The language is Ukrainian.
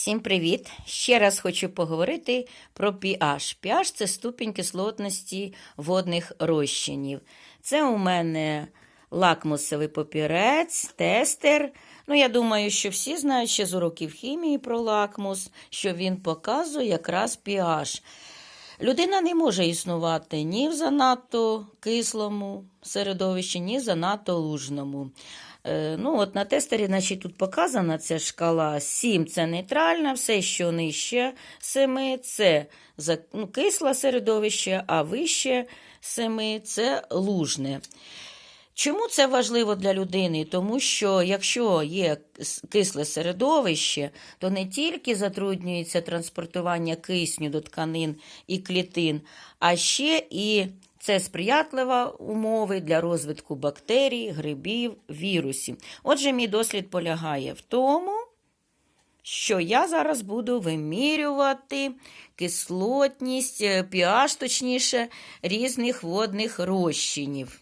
Всім привіт! Ще раз хочу поговорити про pH. pH – це ступінь кислотності водних розчинів. Це у мене лакмусовий папірець, тестер. Ну, я думаю, що всі знають ще з уроків хімії про лакмус, що він показує якраз pH. Людина не може існувати ні в занадто кислому середовищі, ні в занадто лужному. Е, Ну, от На тестері значить, тут показана ця шкала 7 це нейтральна, все, що нижче 7 це ну, кисле середовище, а вище 7 це лужне. Чому це важливо для людини? Тому що якщо є кисле середовище, то не тільки затруднюється транспортування кисню до тканин і клітин, а ще і це сприятлива умови для розвитку бактерій, грибів, вірусів. Отже, мій дослід полягає в тому, що я зараз буду вимірювати кислотність, е, pH, точніше, різних водних розчинів.